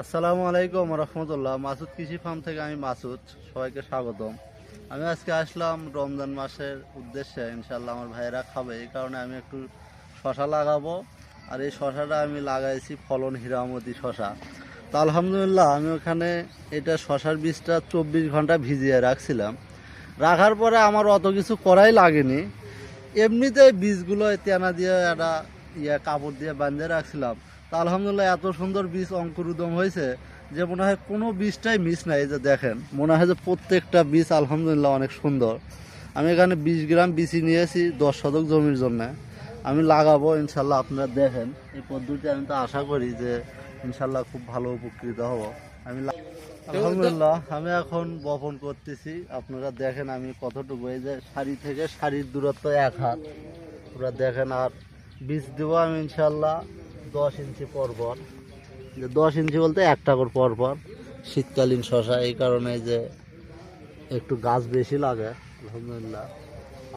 আসসালামু আলাইকুম রহমতুল্লাহ। মাসুদ কৃষি ফার্ম থেকে আমি মাসুদ, সবাইকে স্বাগতম। আমি আজকে আসলাম রমজান মাসের উদ্দেশ্যে ইনশাল্লাহ আমার ভাইয়েরা খাবে। এই কারণে আমি একটু শশা লাগাবো। আর এই শশাটা আমি লাগাইছি ফলন হীরামতি শশা। তো আলহামদুলিল্লাহ, আমি ওখানে এটা শশার বীজটা চব্বিশ ঘণ্টা ভিজিয়ে রাখছিলাম। রাখার পরে আমার অত কিছু করাই লাগেনি। এমনিতে বীজগুলো তেনা দিয়ে একটা ইয়ে কাপড় দিয়ে বাঁধিয়ে রাখছিলাম। তা আলহামদুলিল্লাহ এত সুন্দর বীজ অঙ্কুরোদম হয়েছে যে মনে হয় কোনো বীজটাই মিস নাই যে দেখেন। মনে হয় যে প্রত্যেকটা বীজ আলহামদুলিল্লাহ অনেক সুন্দর। আমি এখানে বিশ গ্রাম বিচি নিয়েছি দশ শতক জমির জন্য। আমি লাগাবো, ইনশাল্লাহ আপনারা দেখেন। এই পদ্ধতি আমি তো আশা করি যে ইনশাল্লাহ খুব ভালো উপকৃত হব। আমি আলহামদুলিল্লাহ, আমি এখন বপন করতেছি। আপনারা দেখেন আমি কতটুকু, এই যে শাড়ি থেকে শাড়ির দূরত্ব এক হাত। আপনারা দেখেন আর বীজ দেবো আমি ইনশাল্লাহ। দশ ইঞ্চি পর পর যে দশ ইঞ্চি বলতে এক করে পর পর শীতকালীন শশা, এই কারণে যে একটু গাছ বেশি লাগে, আলহামদুলিল্লাহ।